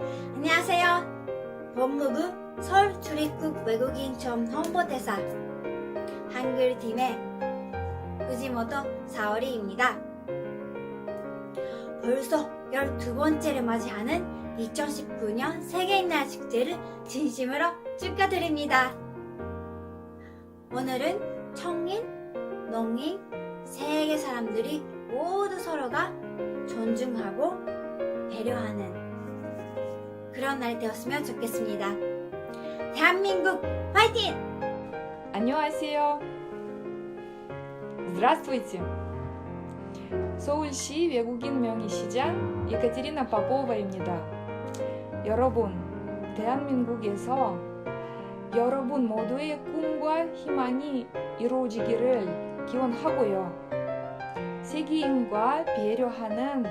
안녕하세요. 법무부 서울 출입국 외국인 점 홍보대사 한글팀의 우지모토 사오리입니다. 벌써 12번째를 맞이하는 2019년 세계인날 축제를 진심으로 축하드립니다. 오늘은 청인, 농인, 세계 사람들이 모두 서로가 존중하고 배려하는 그런 날 되었으면 좋겠습니다. 대한민국 화이팅! 안녕하세요. Здравствуйте. 서울시 외국인 명의시장 예카테리나 바보바입니다. 여러분, 대한민국에서 여러분 모두의 꿈과 희망이 이루어지기를 기원하고요. 세계인과 배려하는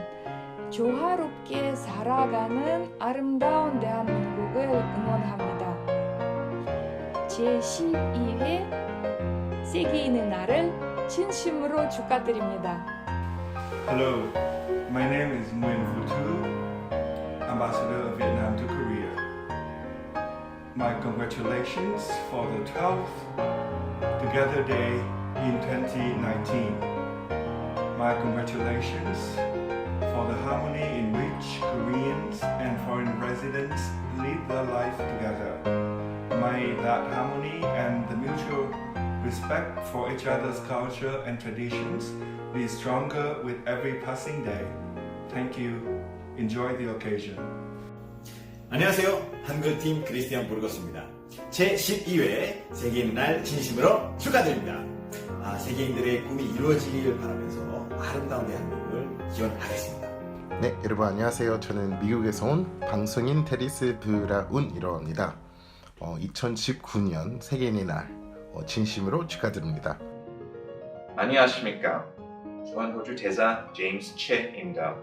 조화롭게 살아가는 아름다운 대한민국을 응원합니다. 제12회 세계인의 날을 진심으로 축하드립니다. Hello, my name is Nguyen Vu Tu, Ambassador of Vietnam to Korea. My congratulations for the 12th Together Day in 2019. My congratulations for the harmony in which Koreans and foreign residents live their life together. May that harmony and the mutual respect for each other's culture and traditions be stronger with every passing day. Thank you. Enjoy the occasion. 안녕하세요. 한글팀 크리스티안 부르거스입니다. 제12회 세계인 날 진심으로 축하드립니다. 아, 세계인들의 꿈이 이루어지길 바라면서 아름다운 대한민국을 기원하겠습니다. 네, 여러분 안녕하세요. 저는 미국에서 온 방송인 테리스 브라운이라고 합니다. 어, 2019년 세계인의 날 어, 진심으로 축하드립니다. 안녕하십니까. 주한호주 대사 제임스 채입니다.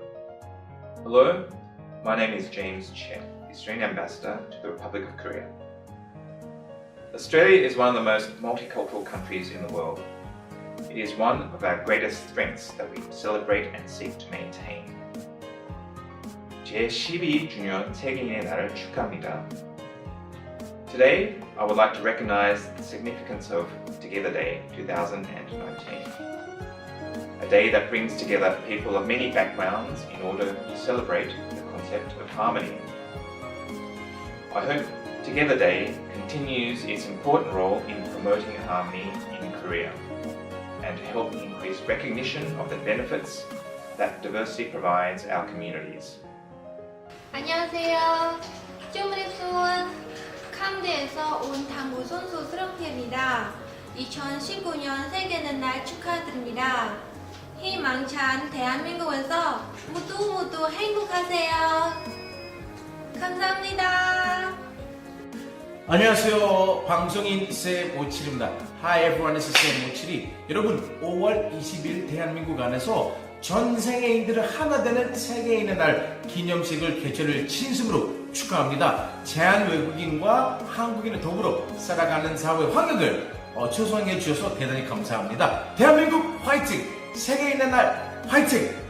Hello, my name is James Che, Australian Ambassador to the Republic of Korea. Australia is one of the most multicultural countries in the world. It is one of our greatest strengths that we celebrate and seek to maintain. 제12주년 세계인의 날을 축하합니다. Today, I would like to recognize the significance of Together Day 2019. A day that brings together people of many backgrounds in order to celebrate the concept of harmony. I hope Together Day continues its important role in promoting harmony in Korea and to help increase recognition of the benefits that diversity provides our communities. 안녕하세요. 쇼브랩스원 캄드에서 온 당구 선수 스렁피입니다. 2019년 세계는 날 축하드립니다. 희망찬 대한민국에서 모두 모두 행복하세요. 감사합니다. 안녕하세요. 방송인 세57입니다. Hi everyone, this is 세57이 여러분 5월 20일 대한민국 안에서 전 세계인들을 하나 되는 세계인의 날 기념식을 개최를 진심으로 축하합니다. 제한 외국인과 한국인을 더불어 살아가는 사회 환경을 어, 조성해 주셔서 대단히 감사합니다. 대한민국 화이팅! 세계인의 날 화이팅!